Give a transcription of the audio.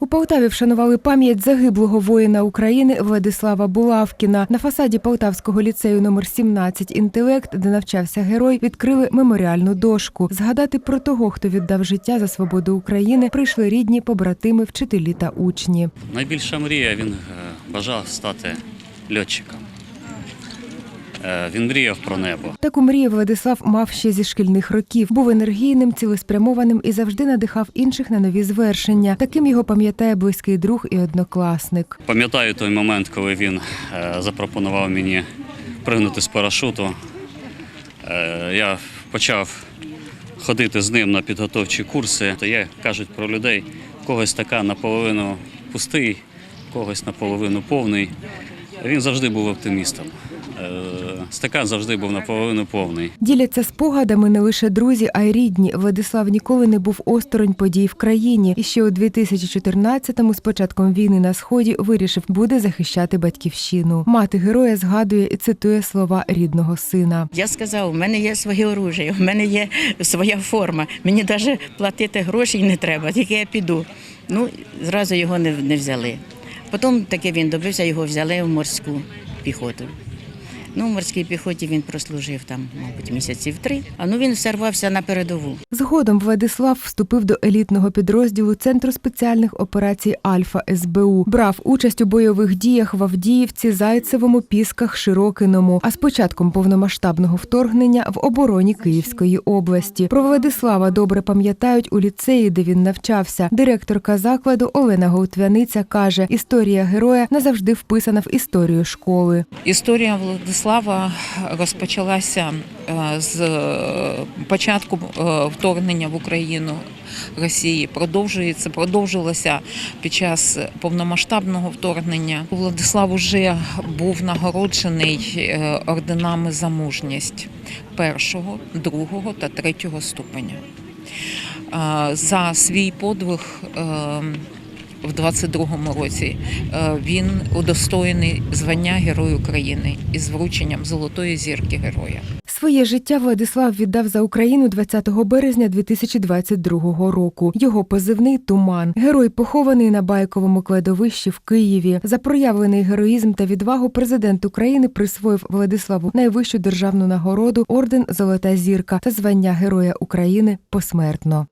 У Полтаві вшанували пам'ять загиблого воїна України Владислава Булавкіна. На фасаді Полтавського ліцею номер 17 інтелект, де навчався герой, відкрили меморіальну дошку. Згадати про того, хто віддав життя за свободу України, прийшли рідні, побратими, вчителі та учні. Найбільша мрія він е, бажав стати льотчиком. Е, Він мріяв про небо. Таку мрію Владислав мав ще зі шкільних років. Був енергійним, цілеспрямованим і завжди надихав інших на нові звершення. Таким його пам'ятає близький друг і однокласник. Пам'ятаю той момент, коли він е, запропонував мені пригнути з парашуту. Е, Я почав ходити з ним на підготовчі курси. То є, кажуть про людей, когось така наполовину пустий, когось наполовину повний. Він завжди був оптимістом. Е, Стакан завжди був наполовину повний. Діляться спогадами не лише друзі, а й рідні. Владислав ніколи не був осторонь подій в країні. І ще у 2014-му, з початком війни на сході, вирішив буде захищати батьківщину. Мати героя згадує і цитує слова рідного сина. Я сказав, у мене є своє оружие, у мене є своя форма. Мені навіть платити грошей не треба, тільки я піду. Ну, зразу його не, не взяли. Потім таки він добився, його взяли в морську піхоту. Ну, в морській піхоті він прослужив там, мабуть, місяців три. А ну він все рвався на передову. Згодом Владислав вступив до елітного підрозділу Центру спеціальних операцій Альфа СБУ. Брав участь у бойових діях в Авдіївці, Зайцевому, Пісках, Широкиному. А з початком повномасштабного вторгнення в обороні Київської області. Про Владислава добре пам'ятають у ліцеї, де він навчався. Директорка закладу Олена Голтвяниця каже: історія героя назавжди вписана в історію школи. Історія Владислава розпочалася е, з е, початку е, вторгнення в Україну Росії. Продовжується, продовжилася під час повномасштабного вторгнення. Владислав уже був нагороджений е, орденами за мужність першого, другого та третього ступеня. Е, За свій подвиг. В 22-му році е, він удостоєний звання Герой України із врученням Золотої зірки героя. Своє життя Владислав віддав за Україну 20 березня 2022 року. Його позивний Туман. Герой похований на байковому кладовищі в Києві. За проявлений героїзм та відвагу президент України присвоїв Владиславу найвищу державну нагороду орден Золота зірка та звання Героя України посмертно.